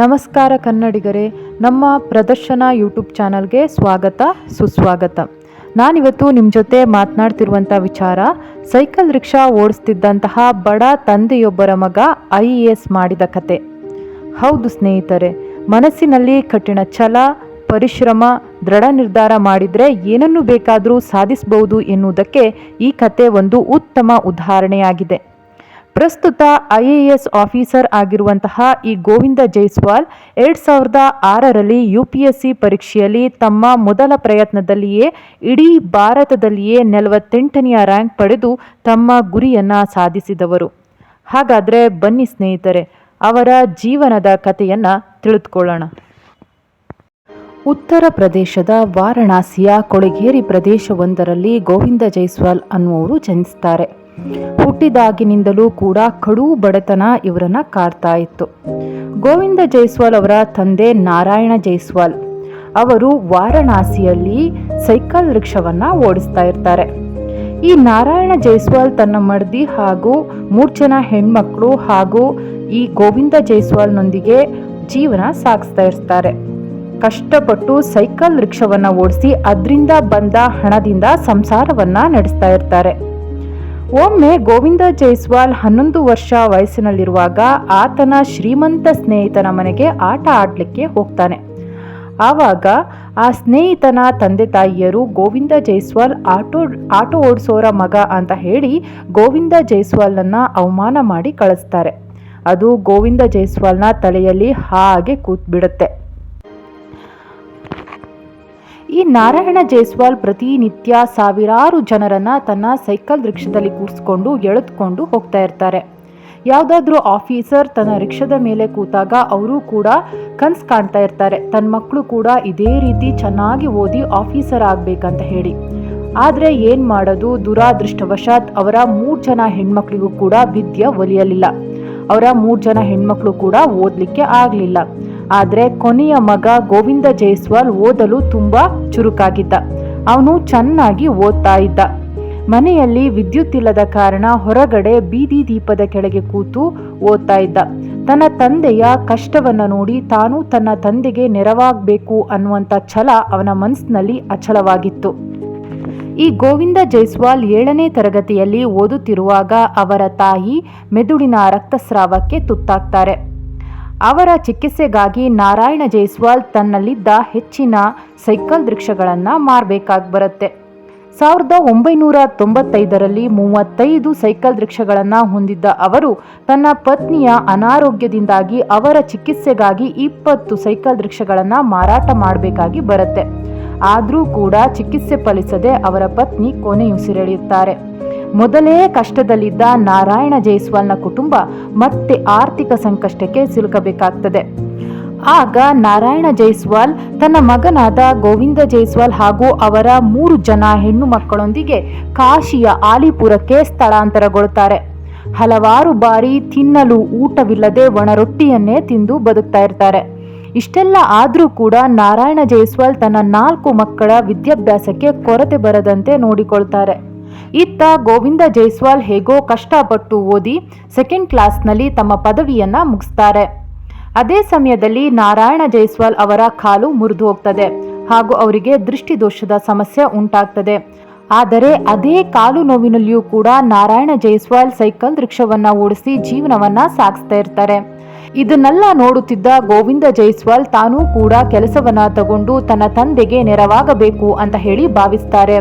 ನಮಸ್ಕಾರ ಕನ್ನಡಿಗರೇ, ನಮ್ಮ ಪ್ರದರ್ಶನ ಯೂಟ್ಯೂಬ್ ಚಾನಲ್ಗೆ ಸ್ವಾಗತ, ಸುಸ್ವಾಗತ. ನಾನಿವತ್ತು ನಿಮ್ಮ ಜೊತೆ ಮಾತನಾಡ್ತಿರುವಂಥ ವಿಚಾರ, ಸೈಕಲ್ ರಿಕ್ಷಾ ಓಡಿಸ್ತಿದ್ದಂತಹ ಬಡ ತಂದೆಯೊಬ್ಬರ ಮಗ ಐ ಎ ಎಸ್ ಮಾಡಿದ ಕತೆ. ಹೌದು ಸ್ನೇಹಿತರೆ, ಮನಸ್ಸಿನಲ್ಲಿ ಕಠಿಣ ಛಲ, ಪರಿಶ್ರಮ, ದೃಢ ನಿರ್ಧಾರ ಮಾಡಿದರೆ ಏನನ್ನು ಬೇಕಾದರೂ ಸಾಧಿಸಬಹುದು ಎನ್ನುವುದಕ್ಕೆ ಈ ಕತೆ ಒಂದು ಉತ್ತಮ ಉದಾಹರಣೆಯಾಗಿದೆ. ಪ್ರಸ್ತುತ ಐ ಎ ಎಸ್ ಆಫೀಸರ್ ಆಗಿರುವಂತಹ ಈ ಗೋವಿಂದ ಜೈಸ್ವಾಲ್ ಎರಡ್ ಸಾವಿರದ ಆರರಲ್ಲಿ ಯು ಪಿ ಎಸ್ ಸಿ ಪರೀಕ್ಷೆಯಲ್ಲಿ ತಮ್ಮ ಮೊದಲ ಪ್ರಯತ್ನದಲ್ಲಿಯೇ ಇಡೀ ಭಾರತದಲ್ಲಿಯೇ ನಲವತ್ತೆಂಟನೆಯ ರ್ಯಾಂಕ್ ಪಡೆದು ತಮ್ಮ ಗುರಿಯನ್ನು ಸಾಧಿಸಿದವರು. ಹಾಗಾದರೆ ಬನ್ನಿ ಸ್ನೇಹಿತರೆ, ಅವರ ಜೀವನದ ಕಥೆಯನ್ನು ತಿಳಿದುಕೊಳ್ಳೋಣ. ಉತ್ತರ ಪ್ರದೇಶದ ವಾರಣಾಸಿಯ ಕೊಳಗೇರಿ ಪ್ರದೇಶವೊಂದರಲ್ಲಿ ಗೋವಿಂದ ಜೈಸ್ವಾಲ್ ಅನ್ನುವರು ಜನಿಸ್ತಾರೆ. ಹುಟ್ಟಿದಾಗಿನಿಂದಲೂ ಕೂಡ ಕಡು ಬಡತನ ಇವರನ್ನ ಕಾಡ್ತಾ ಇತ್ತು. ಗೋವಿಂದ ಜೈಸ್ವಾಲ್ ಅವರ ತಂದೆ ನಾರಾಯಣ ಜೈಸ್ವಾಲ್ ಅವರು ವಾರಣಾಸಿಯಲ್ಲಿ ಸೈಕಲ್ ರಿಕ್ಷಾವನ್ನ ಓಡಿಸ್ತಾ ಇರ್ತಾರೆ. ಈ ನಾರಾಯಣ ಜೈಸ್ವಾಲ್ ತನ್ನ ಮಡದಿ ಹಾಗೂ ಮೂರು ಜನ ಹೆಣ್ಮಕ್ಳು ಹಾಗೂ ಈ ಗೋವಿಂದ ಜೈಸ್ವಾಲ್ನೊಂದಿಗೆ ಜೀವನ ಸಾಗಿಸ್ತಾ ಇರ್ತಾರೆ. ಕಷ್ಟಪಟ್ಟು ಸೈಕಲ್ ರಿಕ್ಷಾವನ್ನ ಓಡಿಸಿ ಅದರಿಂದ ಬಂದ ಹಣದಿಂದ ಸಂಸಾರವನ್ನ ನಡೆಸ್ತಾ ಇರ್ತಾರೆ. ಒಮ್ಮೆ ಗೋವಿಂದ ಜೈಸ್ವಾಲ್ ಹನ್ನೊಂದು ವರ್ಷ ವಯಸ್ಸಿನಲ್ಲಿರುವಾಗ ಆತನ ಶ್ರೀಮಂತ ಸ್ನೇಹಿತನ ಮನೆಗೆ ಆಟ ಆಡಲಿಕ್ಕೆ ಹೋಗ್ತಾನೆ. ಆವಾಗ ಆ ಸ್ನೇಹಿತನ ತಂದೆ ತಾಯಿಯರು ಗೋವಿಂದ ಜೈಸ್ವಾಲ್ ಆಟೋ ಆಟೋ ಓಡಿಸೋರ ಮಗ ಅಂತ ಹೇಳಿ ಗೋವಿಂದ ಜೈಸ್ವಾಲ್ನನ್ನು ಅವಮಾನ ಮಾಡಿ ಕಳಿಸ್ತಾರೆ. ಅದು ಗೋವಿಂದ ಜೈಸ್ವಾಲ್ನ ತಲೆಯಲ್ಲಿ ಹಾಗೆ ಕೂತ್ಬಿಡುತ್ತೆ. ಈ ನಾರಾಯಣ ಜೈಸ್ವಾಲ್ ಪ್ರತಿನಿತ್ಯ ಸಾವಿರಾರು ಜನರನ್ನ ತನ್ನ ಸೈಕಲ್ ರಿಕ್ಷಾದಲ್ಲಿ ಕೂರಿಸ್ಕೊಂಡು ಎಳೆದುಕೊಂಡು ಹೋಗ್ತಾ ಇರ್ತಾರೆ. ಯಾವುದಾದ್ರೂ ಆಫೀಸರ್ ತನ್ನ ರಿಕ್ಷಾದ ಮೇಲೆ ಕೂತಾಗ ಅವರು ಕೂಡ ಕನ್ಸು ಕಾಣ್ತಾ ಇರ್ತಾರೆ. ತನ್ನ ಮಕ್ಕಳು ಕೂಡ ಇದೇ ರೀತಿ ಚೆನ್ನಾಗಿ ಓದಿ ಆಫೀಸರ್ ಆಗಬೇಕಂತ ಹೇಳಿ. ಆದರೆ ಏನು ಮಾಡೋದು? ದುರಾದೃಷ್ಟವಶಾತ್ ಅವರ ಮೂರು ಜನ ಹೆಣ್ಮಕ್ಳಿಗೂ ಕೂಡ ವಿದ್ಯೆ ಒಲಿಯಲಿಲ್ಲ. ಅವರ ಮೂರು ಜನ ಹೆಣ್ಮಕ್ಳು ಕೂಡ ಓದಲಿಕ್ಕೆ ಆಗಲಿಲ್ಲ. ಆದರೆ ಕೊನೆಯ ಮಗ ಗೋವಿಂದ ಜೈಸ್ವಾಲ್ ಓದಲು ತುಂಬ ಚುರುಕಾಗಿದ್ದ. ಅವನು ಚೆನ್ನಾಗಿ ಓದ್ತಾ ಇದ್ದ. ಮನೆಯಲ್ಲಿ ವಿದ್ಯುತ್ ಇಲ್ಲದ ಕಾರಣ ಹೊರಗಡೆ ಬೀದಿ ದೀಪದ ಕೆಳಗೆ ಕೂತು ಓದ್ತಾ ಇದ್ದ. ತನ್ನ ತಂದೆಯ ಕಷ್ಟವನ್ನು ನೋಡಿ ತಾನು ತನ್ನ ತಂದೆಗೆ ನೆರವಾಗಬೇಕು ಅನ್ನುವಂಥ ಛಲ ಅವನ ಮನಸ್ಸಿನಲ್ಲಿ ಅಚಲವಾಗಿತ್ತು. ಈ ಗೋವಿಂದ ಜೈಸ್ವಾಲ್ ಏಳನೇ ತರಗತಿಯಲ್ಲಿ ಓದುತ್ತಿರುವಾಗ ಅವರ ತಾಯಿ ಮೆದುಳಿನ ರಕ್ತಸ್ರಾವಕ್ಕೆ ತುತ್ತಾಗ್ತಾರೆ. ಅವರ ಚಿಕಿತ್ಸೆಗಾಗಿ ನಾರಾಯಣ ಜೈಸ್ವಾಲ್ ತನ್ನಲ್ಲಿದ್ದ ಹೆಚ್ಚಿನ ಸೈಕಲ್ ರಿಕ್ಷಾಗಳನ್ನು ಮಾರಬೇಕಾಗಿ ಬರುತ್ತೆ. ಸಾವಿರದ ಒಂಬೈನೂರ ತೊಂಬತ್ತೈದರಲ್ಲಿ ಮೂವತ್ತೈದು ಸೈಕಲ್ ರಿಕ್ಷಾಗಳನ್ನು ಹೊಂದಿದ್ದ ಅವರು ತನ್ನ ಪತ್ನಿಯ ಅನಾರೋಗ್ಯದಿಂದಾಗಿ ಅವರ ಚಿಕಿತ್ಸೆಗಾಗಿ ಇಪ್ಪತ್ತು ಸೈಕಲ್ ರಿಕ್ಷಾಗಳನ್ನು ಮಾರಾಟ ಮಾಡಬೇಕಾಗಿ ಬರುತ್ತೆ. ಆದರೂ ಕೂಡ ಚಿಕಿತ್ಸೆ ಫಲಿಸದೆ ಅವರ ಪತ್ನಿ ಕೊನೆಯುಸಿರೆಳೆಯುತ್ತಾರೆ. ಮೊದಲೇ ಕಷ್ಟದಲ್ಲಿದ್ದ ನಾರಾಯಣ ಜೈಸ್ವಾಲ್ನ ಕುಟುಂಬ ಮತ್ತೆ ಆರ್ಥಿಕ ಸಂಕಷ್ಟಕ್ಕೆ ಸಿಲುಕಬೇಕಾಗ್ತದೆ. ಆಗ ನಾರಾಯಣ ಜೈಸ್ವಾಲ್ ತನ್ನ ಮಗನಾದ ಗೋವಿಂದ ಜೈಸ್ವಾಲ್ ಹಾಗೂ ಅವರ ಮೂರು ಜನ ಹೆಣ್ಣು ಮಕ್ಕಳೊಂದಿಗೆ ಕಾಶಿಯ ಆಲಿಪುರಕ್ಕೆ ಸ್ಥಳಾಂತರಗೊಳ್ಳುತ್ತಾರೆ. ಹಲವಾರು ಬಾರಿ ತಿನ್ನಲು ಊಟವಿಲ್ಲದೆ ಒಣರೊಟ್ಟಿಯನ್ನೇ ತಿಂದು ಬದುಕ್ತಾ ಇರ್ತಾರೆ. ಇಷ್ಟೆಲ್ಲ ಆದರೂ ಕೂಡ ನಾರಾಯಣ ಜೈಸ್ವಾಲ್ ತನ್ನ ನಾಲ್ಕು ಮಕ್ಕಳ ವಿದ್ಯಾಭ್ಯಾಸಕ್ಕೆ ಕೊರತೆ ಬರದಂತೆ ನೋಡಿಕೊಳ್ತಾರೆ. ಇತ್ತ ಗೋವಿಂದ ಜೈಸ್ವಾಲ್ ಹೇಗೋ ಕಷ್ಟಪಟ್ಟು ಓದಿ ಸೆಕೆಂಡ್ ಕ್ಲಾಸ್ನಲ್ಲಿ ತಮ್ಮ ಪದವಿಯನ್ನ ಮುಗಿಸ್ತಾರೆ. ಅದೇ ಸಮಯದಲ್ಲಿ ನಾರಾಯಣ ಜೈಸ್ವಾಲ್ ಅವರ ಕಾಲು ಮುರಿದು ಹೋಗ್ತದೆ ಹಾಗೂ ಅವರಿಗೆ ದೃಷ್ಟಿದೋಷದ ಸಮಸ್ಯೆ ಉಂಟಾಗ್ತದೆ. ಆದರೆ ಅದೇ ಕಾಲು ನೋವಿನಲ್ಲಿಯೂ ಕೂಡ ನಾರಾಯಣ ಜೈಸ್ವಾಲ್ ಸೈಕಲ್ ರಿಕ್ಷಾವನ್ನ ಓಡಿಸಿ ಜೀವನವನ್ನ ಸಾಗಿಸ್ತಾ ಇರ್ತಾರೆ. ಇದನ್ನೆಲ್ಲ ನೋಡುತ್ತಿದ್ದ ಗೋವಿಂದ ಜೈಸ್ವಾಲ್, ತಾನೂ ಕೂಡ ಕೆಲಸವನ್ನ ತಗೊಂಡು ತನ್ನ ತಂದೆಗೆ ನೆರವಾಗಬೇಕು ಅಂತ ಹೇಳಿ ಭಾವಿಸ್ತಾರೆ.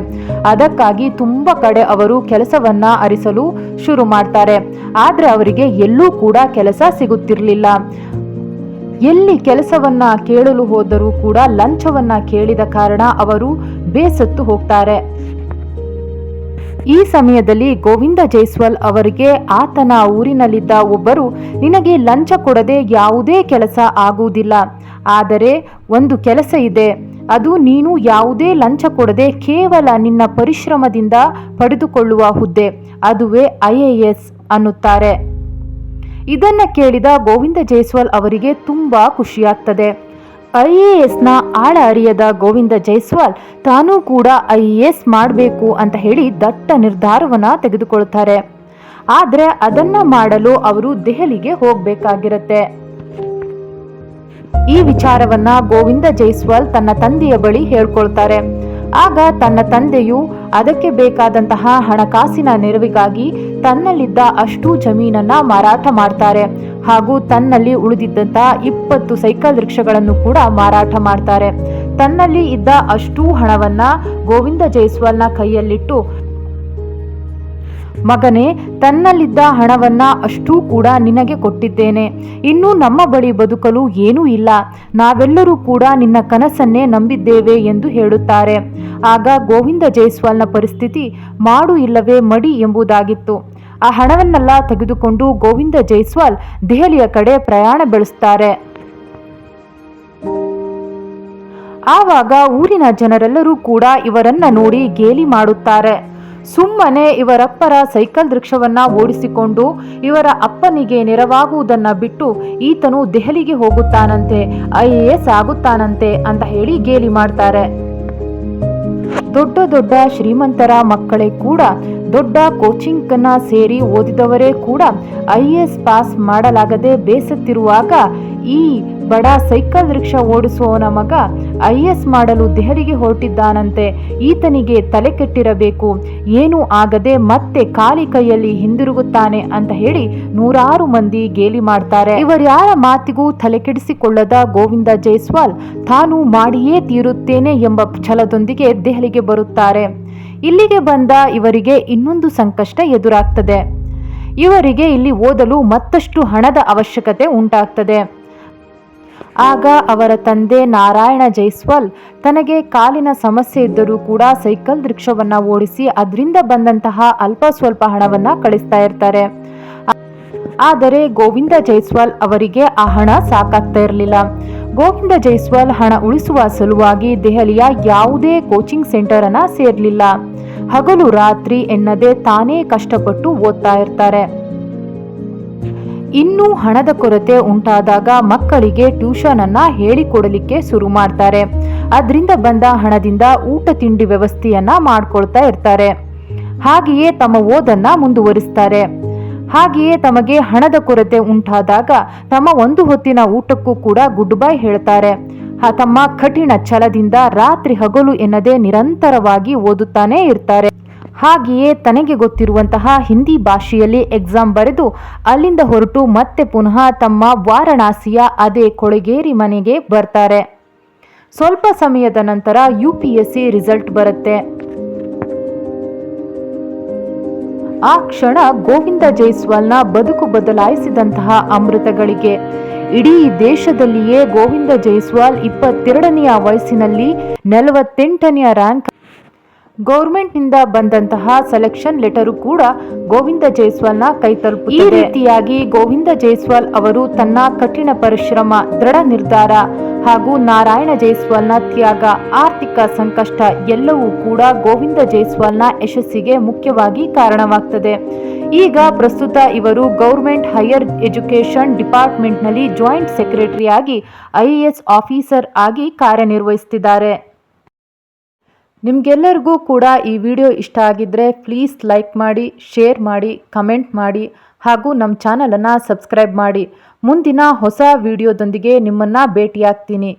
ಅದಕ್ಕಾಗಿ ತುಂಬ ಕಡೆ ಅವರು ಕೆಲಸವನ್ನ ಅರಿಸಲು ಶುರು ಮಾಡ್ತಾರೆ. ಆದ್ರೆ ಅವರಿಗೆ ಎಲ್ಲೂ ಕೂಡ ಕೆಲಸ ಸಿಗುತ್ತಿರಲಿಲ್ಲ. ಎಲ್ಲಿ ಕೆಲಸವನ್ನ ಕೇಳಲು ಹೋದರೂ ಕೂಡ ಲಂಚವನ್ನ ಕೇಳಿದ ಕಾರಣ ಅವರು ಬೇಸತ್ತು ಹೋಗ್ತಾರೆ. ಈ ಸಮಯದಲ್ಲಿ ಗೋವಿಂದ ಜೈಸ್ವಾಲ್ ಅವರಿಗೆ ಆತನ ಊರಿನಲ್ಲಿದ್ದ ಒಬ್ಬರು, ನಿನಗೆ ಲಂಚ ಕೊಡದೆ ಯಾವುದೇ ಕೆಲಸ ಆಗುವುದಿಲ್ಲ. ಆದರೆ ಒಂದು ಕೆಲಸ ಇದೆ. ಅದು ನೀನು ಯಾವುದೇ ಲಂಚ ಕೊಡದೆ ಕೇವಲ ನಿನ್ನ ಪರಿಶ್ರಮದಿಂದ ಪಡೆದುಕೊಳ್ಳುವ ಹುದ್ದೆ. ಅದುವೇ ಐ ಎ ಎಸ್ ಅನ್ನುತ್ತಾರೆ. ಇದನ್ನ ಕೇಳಿದ ಗೋವಿಂದ ಜೈಸ್ವಾಲ್ ಅವರಿಗೆ ತುಂಬಾ ಖುಷಿಯಾಗ್ತದೆ. ಐ ಎ ಎಸ್ನ ಆಳ ಅರಿಯದ ಗೋವಿಂದ ಜೈಸ್ವಾಲ್, ತಾನೂ ಕೂಡ ಐ ಎ ಎಸ್ ಮಾಡಬೇಕು ಅಂತ ಹೇಳಿ ದಟ್ಟ ನಿರ್ಧಾರವನ್ನ ತೆಗೆದುಕೊಳ್ತಾರೆ. ಆದರೆ ಅದನ್ನ ಮಾಡಲು ಅವರು ದೆಹಲಿಗೆ ಹೋಗಬೇಕಾಗಿರುತ್ತೆ. ಈ ವಿಚಾರವನ್ನ ಗೋವಿಂದ ಜೈಸ್ವಾಲ್ ತನ್ನ ತಂದೆಯ ಬಳಿ ಹೇಳ್ಕೊಳ್ತಾರೆ. ಆಗ ತನ್ನ ತಂದೆಯು ಅದಕ್ಕೆ ಬೇಕಾದಂತಹ ಹಣಕಾಸಿನ ನೆರವಿಗಾಗಿ ತನ್ನಲ್ಲಿದ್ದ ಅಷ್ಟು ಜಮೀನನ್ನ ಮಾರಾಟ ಮಾಡ್ತಾರೆ. ಹಾಗೂ ತನ್ನಲ್ಲಿ ಉಳಿದಿದ್ದಂತಹ ಇಪ್ಪತ್ತು ಸೈಕಲ್ ರಿಕ್ಷಾಗಳನ್ನು ಕೂಡ ಮಾರಾಟ ಮಾಡ್ತಾರೆ. ತನ್ನಲ್ಲಿ ಇದ್ದ ಅಷ್ಟೂ ಹಣವನ್ನ ಗೋವಿಂದ ಜೈಸ್ವಾಲ್ನ ಕೈಯಲ್ಲಿಟ್ಟು ಮಗನೇ, ತನ್ನಲ್ಲಿದ್ದ ಹಣವನ್ನ ಅಷ್ಟೂ ಕೂಡ ನಿನಗೆ ಕೊಟ್ಟಿದ್ದೇನೆ. ಇನ್ನು ನಮ್ಮ ಬಳಿ ಬದುಕಲು ಏನೂ ಇಲ್ಲ. ನಾವೆಲ್ಲರೂ ಕೂಡ ನಿನ್ನ ಕನಸನ್ನೇ ನಂಬಿದ್ದೇವೆ ಎಂದು ಹೇಳುತ್ತಾರೆ. ಆಗ ಗೋವಿಂದ ಜೈಸ್ವಾಲ್ನ ಪರಿಸ್ಥಿತಿ ಮಾಡು ಇಲ್ಲವೇ ಮಡಿ ಎಂಬುದಾಗಿತ್ತು. ಆ ಹಣವನ್ನೆಲ್ಲ ತೆಗೆದುಕೊಂಡು ಗೋವಿಂದ ಜೈಸ್ವಾಲ್ ದೆಹಲಿಯ ಕಡೆ ಪ್ರಯಾಣ ಬೆಳೆಸ್ತಾರೆ. ಆವಾಗ ಊರಿನ ಜನರೆಲ್ಲರೂ ಕೂಡ ಇವರನ್ನ ನೋಡಿ ಗೇಲಿ ಮಾಡುತ್ತಾರೆ. ಸುಮ್ಮನೆ ಇವರಪ್ಪರ ಸೈಕಲ್ ವೃಕ್ಷವನ್ನ ಓಡಿಸಿಕೊಂಡು ಇವರ ಅಪ್ಪನಿಗೆ ನೆರವಾಗುವುದನ್ನ ಬಿಟ್ಟು ಈತನು ದೆಹಲಿಗೆ ಹೋಗುತ್ತಾನಂತೆ, ಐ ಎ ಎಸ್ ಆಗುತ್ತಾನಂತೆ ಅಂತ ಹೇಳಿ ಗೇಲಿ ಮಾಡ್ತಾರೆ. ದೊಡ್ಡ ದೊಡ್ಡ ಶ್ರೀಮಂತರ ಮಕ್ಕಳೇ ಕೂಡ ದೊಡ್ಡ ಕೋಚಿಂಗ್ ಅನ್ನ ಸೇರಿ ಓದಿದವರೇ ಕೂಡ ಐ ಎಸ್ ಪಾಸ್ ಮಾಡಲಾಗದೆ ಬೇಸತ್ತಿರುವಾಗ, ಈ ಬಡ ಸೈಕಲ್ ರಿಕ್ಷಾ ಓಡಿಸುವವನ ಮಗ ಐ ಎಸ್ ಮಾಡಲು ದೆಹಲಿಗೆ ಹೊರಟಿದ್ದಾನಂತೆ. ಈತನಿಗೆ ತಲೆ ಕೆಟ್ಟಿರಬೇಕು. ಏನೂ ಆಗದೆ ಮತ್ತೆ ಖಾಲಿ ಕೈಯಲ್ಲಿ ಹಿಂದಿರುಗುತ್ತಾನೆ ಅಂತ ಹೇಳಿ ನೂರಾರು ಮಂದಿ ಗೇಲಿ ಮಾಡ್ತಾರೆ. ಇವರ್ಯಾರ ಮಾತಿಗೂ ತಲೆ ಕೆಡಿಸಿಕೊಳ್ಳದ ಗೋವಿಂದ ಜೈಸ್ವಾಲ್, ತಾನು ಮಾಡಿಯೇ ತೀರುತ್ತೇನೆ ಎಂಬ ಛಲದೊಂದಿಗೆ ದೆಹಲಿಗೆ ಬರುತ್ತಾರೆ. ಇಲ್ಲಿಗೆ ಬಂದ ಇವರಿಗೆ ಇನ್ನೊಂದು ಸಂಕಷ್ಟ ಎದುರಾಗ್ತದೆ. ಇವರಿಗೆ ಇಲ್ಲಿ ಓದಲು ಮತ್ತಷ್ಟು ಹಣದ ಅವಶ್ಯಕತೆ ಉಂಟಾಗ್ತದೆ. ಆಗ ಅವರ ತಂದೆ ನಾರಾಯಣ ಜೈಸ್ವಾಲ್ ತನಗೆ ಕಾಲಿನ ಸಮಸ್ಯೆ ಇದ್ದರೂ ಕೂಡ ಸೈಕಲ್ ರಿಕ್ಷಾವನ್ನ ಓಡಿಸಿ ಅದರಿಂದ ಬಂದಂತಹ ಅಲ್ಪ ಸ್ವಲ್ಪ ಹಣವನ್ನ ಕಳಿಸ್ತಾ ಇರ್ತಾರೆ. ಆದರೆ ಗೋವಿಂದ ಜೈಸ್ವಾಲ್ ಅವರಿಗೆ ಆ ಹಣ ಸಾಕಾಗ್ತಾ ಇರಲಿಲ್ಲ. ಗೋವಿಂದ ಜೈಸ್ವಾಲ್ ಹಣ ಉಳಿಸುವ ಸಲುವಾಗಿ ದೆಹಲಿಯ ಯಾವುದೇ ಕೋಚಿಂಗ್ ಸೆಂಟರ್ ಅನ್ನ ಸೇರ್ಲಿಲ್ಲ. ಹಗಲು ರಾತ್ರಿ ಎನ್ನದೆ ತಾನೇ ಕಷ್ಟಪಟ್ಟು ಓದ್ತಾ ಇರ್ತಾರೆ. ಇನ್ನೂ ಹಣದ ಕೊರತೆ ಉಂಟಾದಾಗ ಮಕ್ಕಳಿಗೆ ಟ್ಯೂಷನ್ ಅನ್ನ ಹೇಳಿಕೊಡಲಿಕ್ಕೆ ಶುರು ಮಾಡ್ತಾರೆ. ಅದರಿಂದ ಬಂದ ಹಣದಿಂದ ಊಟ ತಿಂಡಿ ವ್ಯವಸ್ಥೆಯನ್ನ ಮಾಡ್ಕೊಳ್ತಾ ಇರ್ತಾರೆ. ಹಾಗೆಯೇ ತಮ್ಮ ಓದನ್ನ ಮುಂದುವರಿಸ್ತಾರೆ. ಹಾಗೆಯೇ ತಮಗೆ ಹಣದ ಕೊರತೆ ಉಂಟಾದಾಗ ತಮ್ಮ ಒಂದು ಹೊತ್ತಿನ ಊಟಕ್ಕೂ ಕೂಡ ಗುಡ್ ಬೈ ಹೇಳ್ತಾರೆ. ತಮ್ಮ ಕಠಿಣ ಛಲದಿಂದ ರಾತ್ರಿ ಹಗಲು ಎನ್ನದೆ ನಿರಂತರವಾಗಿ ಓದುತ್ತಾನೇ ಇರ್ತಾರೆ. ಹಾಗೆಯೇ ತನಗೆ ಗೊತ್ತಿರುವಂತಹ ಹಿಂದಿ ಭಾಷೆಯಲ್ಲಿ ಎಕ್ಸಾಮ್ ಬರೆದು ಅಲ್ಲಿಂದ ಹೊರಟು ಮತ್ತೆ ಪುನಃ ತಮ್ಮ ವಾರಣಾಸಿಯ ಅದೇ ಕೊಳಗೇರಿ ಮನೆಗೆ ಬರ್ತಾರೆ. ಸ್ವಲ್ಪ ಸಮಯದ ನಂತರ U P S C result ಬರುತ್ತೆ. ಆ ಕ್ಷಣ ಗೋವಿಂದ ಜೈಸ್ವಾಲ್ನ ಬದುಕು ಬದಲಾಯಿಸಿದಂತಹ ಅಮೃತಗಳಿಗೆ. ಇಡೀ ದೇಶದಲ್ಲಿಯೇ ಗೋವಿಂದ ಜೈಸ್ವಾಲ್ ಇಪ್ಪತ್ತೆರಡನೆಯ ವಯಸ್ಸಿನಲ್ಲಿ ನಲವತ್ತೆಂಟನೆಯ ರ್ಯಾಂಕ್ ಗೌರ್ಮೆಂಟ್ನಿಂದ ಬಂದಂತಹ ಸೆಲೆಕ್ಷನ್ ಲೆಟರು ಕೂಡ ಗೋವಿಂದ ಜೈಸ್ವಾಲ್ನ ಕೈ ತಲುಪು ಈ ರೀತಿಯಾಗಿ ಗೋವಿಂದ ಜೈಸ್ವಾಲ್ ಅವರು ತನ್ನ ಕಠಿಣ ಪರಿಶ್ರಮ, ದೃಢ ನಿರ್ಧಾರ ಹಾಗೂ ನಾರಾಯಣ ಜೈಸ್ವಾಲ್ನ ತ್ಯಾಗ, ಆರ್ಥಿಕ ಸಂಕಷ್ಟ ಎಲ್ಲವೂ ಕೂಡ ಗೋವಿಂದ ಜೈಸ್ವಾಲ್ನ ಯಶಸ್ಸಿಗೆ ಮುಖ್ಯವಾಗಿ ಕಾರಣವಾಗ್ತದೆ. ಈಗ ಪ್ರಸ್ತುತ ಇವರು ಗೌರ್ಮೆಂಟ್ ಹೈಯರ್ ಎಜುಕೇಷನ್ ಡಿಪಾರ್ಟ್ಮೆಂಟ್ನಲ್ಲಿ ಜಾಯಿಂಟ್ ಸೆಕ್ರೆಟರಿ ಆಗಿ ಐ ಆಫೀಸರ್ ಆಗಿ ಕಾರ್ಯನಿರ್ವಹಿಸ್ತಿದ್ದಾರೆ ನಿಮಗೆಲ್ಲರಿಗೂ ಕೂಡ ಈ ವಿಡಿಯೋ ಇಷ್ಟ ಆಗಿದ್ದರೆ ಪ್ಲೀಸ್ ಲೈಕ್ ಮಾಡಿ ಶೇರ್ ಮಾಡಿ ಕಮೆಂಟ್ ಮಾಡಿ ಹಾಗೂ ನಮ್ಮ ಚಾನಲನ್ನು ಸಬ್ಸ್ಕ್ರೈಬ್ ಮಾಡಿ. ಮುಂದಿನ ಹೊಸ ವಿಡಿಯೋದೊಂದಿಗೆ ನಿಮ್ಮನ್ನು ಭೇಟಿಯಾಗ್ತೀನಿ.